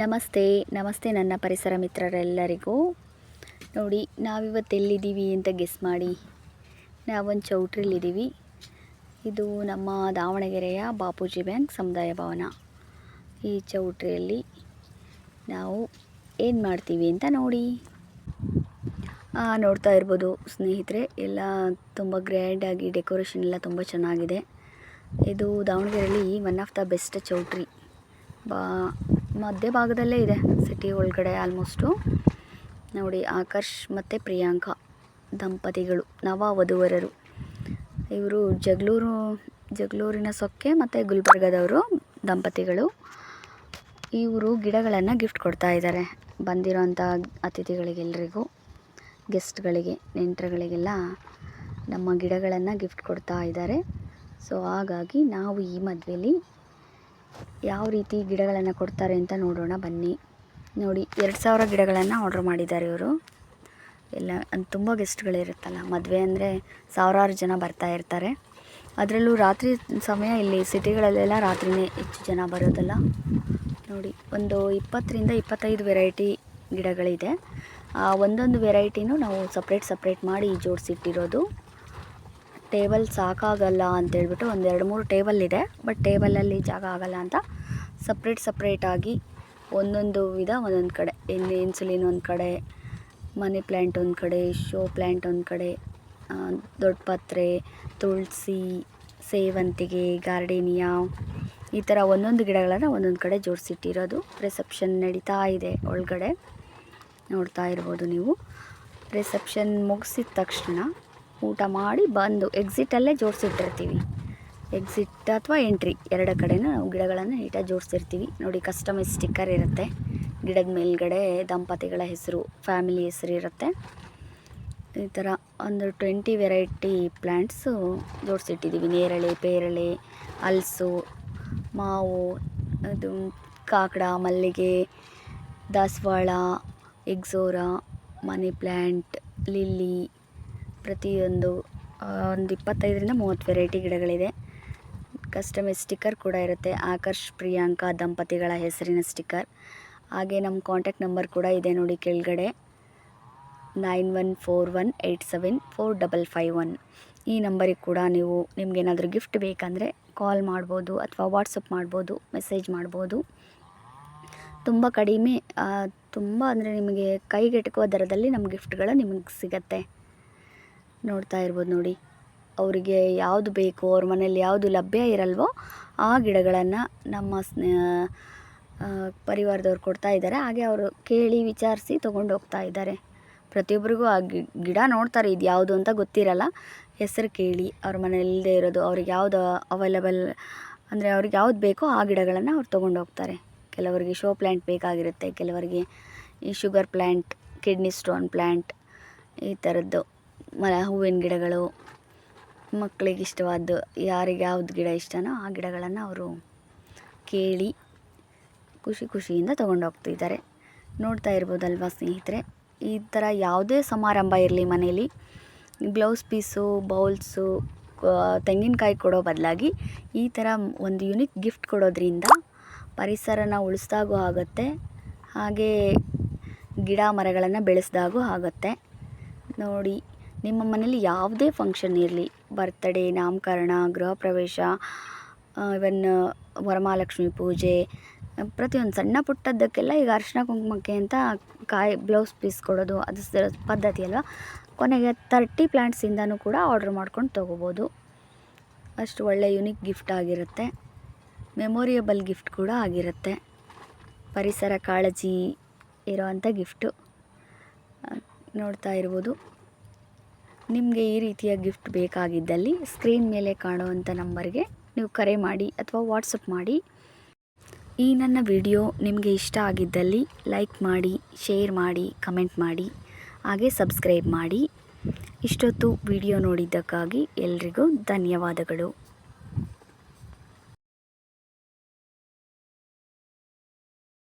ನಮಸ್ತೆ ನಮಸ್ತೆ ನನ್ನ ಪರಿಸರ ಮಿತ್ರರೆಲ್ಲರಿಗೂ. ನೋಡಿ, ನಾವಿವತ್ತು ಎಲ್ಲಿದ್ದೀವಿ ಅಂತ ಗೆಸ್ ಮಾಡಿ. ನಾವೊಂದು ಚೌಟ್ರಿಲಿದ್ದೀವಿ. ಇದು ನಮ್ಮ ದಾವಣಗೆರೆಯ ಬಾಪೂಜಿ ಬ್ಯಾಂಕ್ ಸಮುದಾಯ ಭವನ. ಈ ಚೌಟ್ರಿಯಲ್ಲಿ ನಾವು ಏನು ಮಾಡ್ತೀವಿ ಅಂತ ನೋಡಿ. ನೋಡ್ತಾ ಇರ್ಬೋದು ಸ್ನೇಹಿತರೆ, ಎಲ್ಲ ತುಂಬ ಗ್ರ್ಯಾಂಡಾಗಿ ಡೆಕೋರೇಷನ್ ಎಲ್ಲ ತುಂಬ ಚೆನ್ನಾಗಿದೆ. ಇದು ದಾವಣಗೆರೆಯಲ್ಲಿ one of the best choultry. ಬಾ ಮಧ್ಯ ಭಾಗದಲ್ಲೇ ಇದೆ ಸಿಟಿ ಒಳಗಡೆ ಆಲ್ಮೋಸ್ಟು ನೋಡಿ ಆಕರ್ಷ್ ಮತ್ತು ಪ್ರಿಯಾಂಕಾ ದಂಪತಿಗಳು, ನವ ವಧುವರರು. ಇವರು ಜಗಳೂರು, ಜಗಳೂರಿನ ಸೊಕ್ಕೆ ಮತ್ತು ಗುಲ್ಬರ್ಗದವರು ದಂಪತಿಗಳು. ಇವರು ಗಿಡಗಳನ್ನು ಗಿಫ್ಟ್ ಕೊಡ್ತಾ ಇದ್ದಾರೆ ಬಂದಿರೋಂಥ ಅತಿಥಿಗಳಿಗೆಲ್ಲರಿಗೂ ಗೆಸ್ಟ್ಗಳಿಗೆ ನೆಂಟರುಗಳಿಗೆಲ್ಲ ನಮ್ಮ ಗಿಡಗಳನ್ನು ಗಿಫ್ಟ್ ಕೊಡ್ತಾ ಇದ್ದಾರೆ ಸೊ ಹಾಗಾಗಿ ನಾವು ಈ ಮದುವೆಲಿ ಯಾವ ರೀತಿ ಗಿಡಗಳನ್ನು ಕೊಡ್ತಾರೆ ಅಂತ ನೋಡೋಣ, ಬನ್ನಿ. ನೋಡಿ, ಎರಡು ಸಾವಿರ ಗಿಡಗಳನ್ನು ಆರ್ಡ್ರ್ ಮಾಡಿದ್ದಾರೆ ಇವರು. ಎಲ್ಲ ತುಂಬ ಗೆಸ್ಟ್ಗಳಿರುತ್ತಲ್ಲ ಮದುವೆ ಅಂದರೆ ಸಾವಿರಾರು ಜನ ಬರ್ತಾ ಇರ್ತಾರೆ. ಅದರಲ್ಲೂ ರಾತ್ರಿ ಸಮಯ ಇಲ್ಲಿ ಸಿಟಿಗಳಲ್ಲೆಲ್ಲ ರಾತ್ರಿನೇ ಹೆಚ್ಚು ಜನ ಬರೋದಲ್ಲ. ನೋಡಿ, ಒಂದು ಇಪ್ಪತ್ತರಿಂದ ಇಪ್ಪತ್ತೈದು ವೆರೈಟಿ ಗಿಡಗಳಿದೆ. ಒಂದೊಂದು ವೆರೈಟಿನೂ ನಾವು ಸಪ್ರೇಟ್ ಸಪ್ರೇಟ್ ಮಾಡಿ ಜೋಡಿಸಿಟ್ಟಿರೋದು. ಟೇಬಲ್ ಸಾಕಾಗಲ್ಲ ಅಂತೇಳ್ಬಿಟ್ಟು ಒಂದು ಎರಡು ಮೂರು ಟೇಬಲ್ ಇದೆ, ಬಟ್ ಟೇಬಲಲ್ಲಿ ಜಾಗ ಆಗಲ್ಲ ಅಂತ ಸಪ್ರೇಟ್ ಸಪ್ರೇಟಾಗಿ ಒಂದೊಂದು ವಿಧ ಒಂದೊಂದು ಕಡೆ. ಇನ್ನು ಇನ್ಸುಲಿನ್ ಒಂದು ಕಡೆ ಮನಿ ಪ್ಲ್ಯಾಂಟ್ ಒಂದು ಕಡೆ ಶೋ ಪ್ಲ್ಯಾಂಟ್ ಒಂದು ಕಡೆ ದೊಡ್ಡ ಪತ್ರೆ, ತುಳಸಿ, ಸೇವಂತಿಗೆ, ಗಾರ್ಡೇನಿಯಾ, ಈ ಥರ ಒಂದೊಂದು ಗಿಡಗಳನ್ನು ಒಂದೊಂದು ಕಡೆ ಜೋಡಿಸಿಟ್ಟಿರೋದು ರಿಸೆಪ್ಷನ್ ನಡೀತಾ ಇದೆ ಒಳಗಡೆ. ನೋಡ್ತಾ ಇರ್ಬೋದು ನೀವು. ರಿಸೆಪ್ಷನ್ ಮುಗಿಸಿದ ತಕ್ಷಣ ಊಟ ಮಾಡಿ ಬಂದು ಎಕ್ಸಿಟಲ್ಲೇ ಜೋಡಿಸಿಟ್ಟಿರ್ತೀವಿ. ಎಕ್ಸಿಟ್ ಅಥವಾ ಎಂಟ್ರಿ ಎರಡು ಕಡೆನೂ ನಾವು ಗಿಡಗಳನ್ನು ನೀಟಾಗಿ ಜೋಡಿಸಿರ್ತೀವಿ. ನೋಡಿ ಕಸ್ಟಮೈಸ್ ಸ್ಟಿಕ್ಕರ್ ಇರುತ್ತೆ. ಗಿಡದ ಮೇಲ್ಗಡೆ ದಂಪತಿಗಳ ಹೆಸರು ಫ್ಯಾಮಿಲಿ ಹೆಸರು ಇರುತ್ತೆ. ಈ ಥರ ಒಂದು ಟ್ವೆಂಟಿ ವೆರೈಟಿ ಪ್ಲ್ಯಾಂಟ್ಸು ಜೋಡಿಸಿಟ್ಟಿದ್ದೀವಿ ನೇರಳೆ, ಪೇರಳೆ, ಹಲಸು, ಮಾವು, ಅದು ಕಾಕಡ, ಮಲ್ಲಿಗೆ, ದಾಸವಾಳ ಎಗ್ಸೋರ ಮನಿ ಪ್ಲ್ಯಾಂಟ್ ಲಿಲ್ಲಿ. ಪ್ರತಿಯೊಂದು ಒಂದು ಇಪ್ಪತ್ತೈದರಿಂದ ಮೂವತ್ತು ವೆರೈಟಿ ಗಿಡಗಳಿದೆ. ಕಸ್ಟಮೈಸ್ ಸ್ಟಿಕ್ಕರ್ ಕೂಡ ಇರುತ್ತೆ. ಆಕರ್ಷ್ ಪ್ರಿಯಾಂಕಾ ದಂಪತಿಗಳ ಹೆಸರಿನ ಸ್ಟಿಕ್ಕರ್ ಹಾಗೆ ನಮ್ಮ ಕಾಂಟ್ಯಾಕ್ಟ್ ನಂಬರ್ ಕೂಡ ಇದೆ ನೋಡಿ ಕೆಳಗಡೆ. Nine one four one eight seven four double five one. ಈ ನಂಬರಿಗೆ ಕೂಡ ನೀವು ನಿಮಗೇನಾದರೂ ಗಿಫ್ಟ್ ಬೇಕಂದರೆ ಕಾಲ್ ಮಾಡ್ಬೋದು ಅಥವಾ ವಾಟ್ಸಪ್ ಮಾಡ್ಬೋದು ಮೆಸೇಜ್ ಮಾಡ್ಬೋದು. ತುಂಬ ಕಡಿಮೆ ತುಂಬ ಅಂದರೆ ನಿಮಗೆ ಕೈಗೆಟುಕುವ ದರದಲ್ಲಿ ನಮ್ಮ ಗಿಫ್ಟ್ಗಳು ನಿಮಗೆ ಸಿಗತ್ತೆ. ನೋಡ್ತಾ ಇರ್ಬೋದು ನೋಡಿ. ಅವರಿಗೆ ಯಾವುದು ಬೇಕು, ಅವ್ರ ಮನೇಲಿ ಯಾವುದು ಲಭ್ಯ ಇರಲ್ವೋ ಆ ಗಿಡಗಳನ್ನು ನಮ್ಮ ಸ್ನೇ ಪರಿವಾರದವ್ರು ಕೊಡ್ತಾ ಇದ್ದಾರೆ. ಹಾಗೆ ಅವರು ಕೇಳಿ ವಿಚಾರಿಸಿ ತೊಗೊಂಡು ಹೋಗ್ತಾ ಇದ್ದಾರೆ. ಪ್ರತಿಯೊಬ್ಬರಿಗೂ ಆ ಗಿಡ ನೋಡ್ತಾರೆ, ಇದು ಯಾವುದು ಅಂತ ಗೊತ್ತಿರಲ್ಲ. ಹೆಸರು ಕೇಳಿ, ಅವ್ರ ಮನೇಲಿ ಇಲ್ಲದೆ ಇರೋದು, ಅವ್ರಿಗೆ ಯಾವುದು ಅವೈಲಬಲ್ ಅಂದರೆ ಅವ್ರಿಗೆ ಯಾವ್ದು ಬೇಕೋ ಆ ಗಿಡಗಳನ್ನು ಅವ್ರು ತೊಗೊಂಡು ಹೋಗ್ತಾರೆ. ಕೆಲವರಿಗೆ ಶೋ ಪ್ಲ್ಯಾಂಟ್ ಬೇಕಾಗಿರುತ್ತೆ, ಕೆಲವರಿಗೆ ಈ sugar plant kidney stone plant ಈ ಥರದ್ದು ಮ ಹೂವಿನ ಗಿಡಗಳು, ಮಕ್ಕಳಿಗೆ ಇಷ್ಟವಾದ ಯಾರಿಗೆ ಯಾವ್ದು ಗಿಡ ಇಷ್ಟನೋ ಆ ಗಿಡಗಳನ್ನು ಅವರು ಕೇಳಿ ಖುಷಿ ಖುಷಿಯಿಂದ ತೊಗೊಂಡು ಹೋಗ್ತಿದ್ದಾರೆ ನೋಡ್ತಾ ಇರ್ಬೋದಲ್ವಾ ಸ್ನೇಹಿತರೆ? ಈ ಥರ ಯಾವುದೇ ಸಮಾರಂಭ ಇರಲಿ ಮನೇಲಿ, ಬ್ಲೌಸ್ ಪೀಸು, ಬೌಲ್ಸು ತೆಂಗಿನಕಾಯಿ ಕೊಡೋ ಬದಲಾಗಿ ಈ ಥರ ಒಂದು ಯುನಿಕ್ ಗಿಫ್ಟ್ ಕೊಡೋದ್ರಿಂದ ಪರಿಸರನ ಉಳಿಸ್ದಾಗೂ ಆಗುತ್ತೆ, ಹಾಗೆ ಗಿಡ ಮರಗಳನ್ನು ಬೆಳೆಸ್ದಾಗೂ ಆಗುತ್ತೆ. ನೋಡಿ ನಿಮ್ಮ ಮನೇಲಿ ಯಾವುದೇ ಫಂಕ್ಷನ್ ಇರಲಿ ಬರ್ತ್ಡೇ ನಾಮಕರಣ, ಗೃಹ ಪ್ರವೇಶ ಇವನ್ ವರಮಹಾಲಕ್ಷ್ಮಿ ಪೂಜೆ, ಪ್ರತಿಯೊಂದು ಸಣ್ಣ ಪುಟ್ಟದ್ದಕ್ಕೆಲ್ಲ ಈಗ ಅರಿಶಿನ ಕುಂಕುಮಕ್ಕೆ ಅಂತ ಕಾಯಿ ಬ್ಲೌಸ್ ಪೀಸ್ ಕೊಡೋದು, ಅದು ಪದ್ಧತಿ ಅಲ್ವಾ? ಕೊನೆಗೆ ತರ್ಟಿ ಪ್ಲ್ಯಾಂಟ್ಸಿಂದನೂ ಕೂಡ ಆರ್ಡ್ರ್ ಮಾಡ್ಕೊಂಡು ತೊಗೋಬೋದು. ಅಷ್ಟು ಒಳ್ಳೆ ಯುನಿಕ್ ಗಿಫ್ಟ್ ಆಗಿರುತ್ತೆ. ಮೆಮೊರಿಯಬಲ್ ಗಿಫ್ಟ್ ಕೂಡ ಆಗಿರುತ್ತೆ. ಪರಿಸರ ಕಾಳಜಿ ಇರೋವಂಥ ಗಿಫ್ಟು ನೋಡ್ತಾ ಇರ್ಬೋದು. ನಿಮಗೆ ಈ ರೀತಿಯ ಗಿಫ್ಟ್ ಬೇಕಾಗಿದ್ದಲ್ಲಿ ಸ್ಕ್ರೀನ್ ಮೇಲೆ ಕಾಣುವಂಥ ನಂಬರ್ಗೆ ನೀವು ಕರೆ ಮಾಡಿ ಅಥವಾ ವಾಟ್ಸಪ್ ಮಾಡಿ. ಈ ನನ್ನ ವಿಡಿಯೋ ನಿಮಗೆ ಇಷ್ಟ ಆಗಿದ್ದಲ್ಲಿ ಲೈಕ್ ಮಾಡಿ, ಶೇರ್ ಮಾಡಿ, ಕಮೆಂಟ್ ಮಾಡಿ, ಹಾಗೆ ಸಬ್ಸ್ಕ್ರೈಬ್ ಮಾಡಿ. ಇಷ್ಟೊತ್ತು ವಿಡಿಯೋ ನೋಡಿದ್ದಕ್ಕಾಗಿ ಎಲ್ರಿಗೂ ಧನ್ಯವಾದಗಳು.